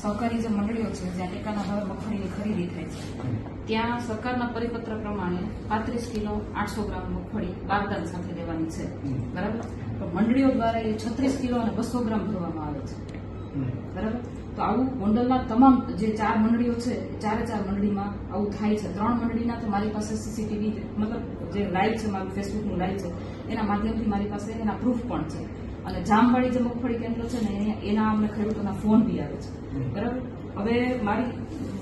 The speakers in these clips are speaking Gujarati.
સહકારી જે મંડળીઓ છે જ્યાં ટેકાના ભાવે મગફળીની ખરીદી થાય છે, ત્યાં સરકારના પરિપત્ર પ્રમાણે પાંત્રીસ કિલો આઠસો ગ્રામ મગફળી બારદાન સાથે લેવાની છે. બરાબર? તો મંડળીઓ દ્વારા એ છત્રીસ કિલો અને બસો ગ્રામ ભરવામાં આવે છે. બરાબર? તો આવું ગોંડલના તમામ જે ચાર મંડળીઓ છે ચારે ચાર મંડળીમાં આવું થાય છે. ત્રણ મંડળીના તો મારી પાસે સીસીટીવી મતલબ જે લાઈવ છે, મારું ફેસબુકનું લાઈવ છે, એના માધ્યમથી મારી પાસે એના પ્રૂફ પણ છે. અને જામવાળી જે મગફળી કેન્દ્ર છે ને એના અમને ખેડૂતોના ફોન બી આવે છે. બરાબર? હવે મારી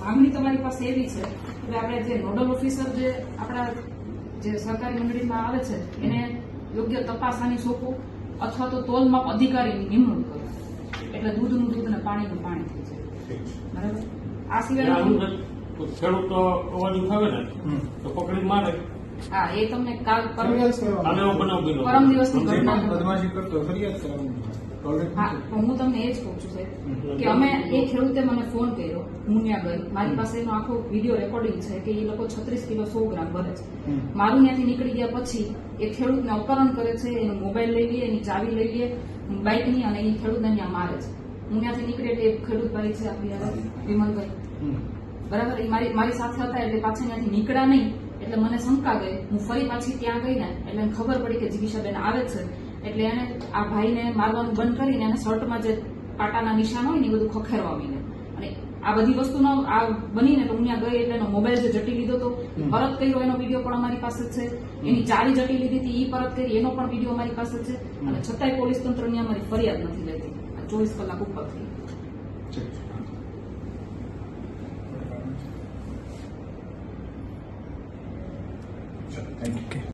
માંગણી તમારી પાસે એવી છે કે આપણે જે નોડલ ઓફિસર જે આપણા જે સરકારી મંડળીમાં આવે છે એને યોગ્ય તપાસાની સોંપો અથવા તો તોલમાપ અધિકારીની નિમણૂક કરો. એટલે દૂધનું દૂધ અને પાણીનું પાણી થઈ જાય. બરાબર? આ સિવાય ખેડૂતો અવાજ ઉઠાવે ને તો પકડી મારે. હા એ તમને કાલ પરમ દિવસની ઘટના બદમાશી કરતો ફરિયાદ કરવાની. હા તો હું તમને એ જ કહું છું સાહેબ કે અમે એ ખેડૂતે મને ફોન કર્યો હું ત્યાં ગઈ. મારી પાસે એનો આખો વીડિયો રેકોર્ડિંગ છે કે એ લોકો છત્રીસ કિલો સો ગ્રામ ભરે છે. મારું ત્યાંથી નીકળી ગયા પછી એ ખેડૂતને અપહરણ કરે છે એનો મોબાઈલ લઈ લે એની ચાવી લઈ લે બાઇકની અને એ ખેડૂતને ત્યાં મારે છે. હું ત્યાંથી નીકળે એટલે ખેડૂત ભાઈ છે આપણી વિમલભાઈ. બરાબર? એ મારી મારી સાથે હતા એટલે પાછા ત્યાંથી નીકળ્યા નહીં. એટલે મને શંકા ગઈ. હું ફરી પાછી ત્યાં ગઈ ને એટલે ખબર પડી કે જીગીશાબેન આવે છે. એટલે એને આ ભાઈને મારવાનું બંધ કરીને એને શર્ટમાં જે પાટાના નિશાન હોય ને એ બધું ખખેરવા આવીને અને આ બધી વસ્તુનો આ બનીને તો હું ત્યાં ગઈ એટલે એનો મોબાઈલ જે જટી લીધો હતો પરત કર્યો એનો વીડિયો પણ અમારી પાસે છે. એની ચારી જટી લીધી હતી એ પરત કરી એનો પણ વીડિયો અમારી પાસે છે. અને છતાંય પોલીસ તંત્રની અમારી ફરિયાદ નથી લેતી. આ ચોવીસ કલાક ઉપર થઈ. Thank you. Okay.